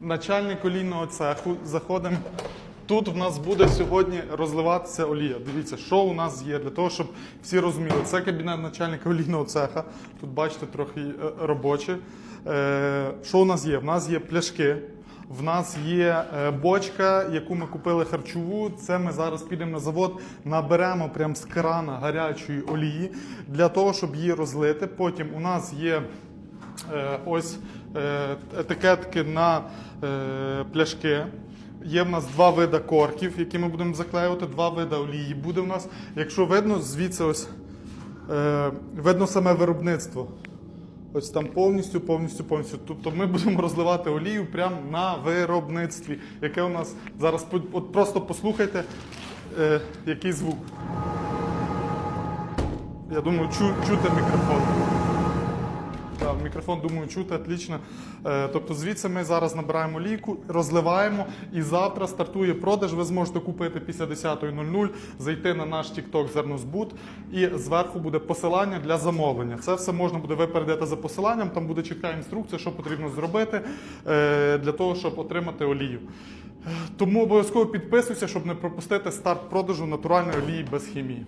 Начальник олійного цеху. Заходимо. Тут в нас буде сьогодні розливатися олія. Дивіться, що у нас є для того, щоб всі розуміли. Це кабінет начальника олійного цеха. Тут бачите трохи е, робоче. Е, Що у нас є? У нас є пляшки. В нас є е, бочка, яку ми купили харчову. Це ми зараз підемо на завод, наберемо прямо з крана гарячої олії для того, щоб її розлити. Потім у нас є ось е, етикетки на е, пляшки. Є в нас два вида корків, які ми будемо заклеювати, два вида олії буде в нас. Якщо видно, звідси ось е, видно саме виробництво. Ось там повністю, повністю, повністю. Тобто ми будемо розливати олію прямо на виробництві, яке у нас зараз от просто послухайте, е, який звук. Я думаю, чу, чути мікрофон. Так, мікрофон, думаю, чути, отлично. Е, тобто звідси ми зараз набираємо ліку, розливаємо, і завтра стартує продаж. Ви зможете купити після 10.00, зайти на наш TikTok Зернозбут, і зверху буде посилання для замовлення. Це все можна буде ви перейдете за посиланням, там буде чітка інструкція, що потрібно зробити е, для того, щоб отримати олію. Е, Тому обов'язково підписуйся, щоб не пропустити старт продажу натуральної олії без хімії.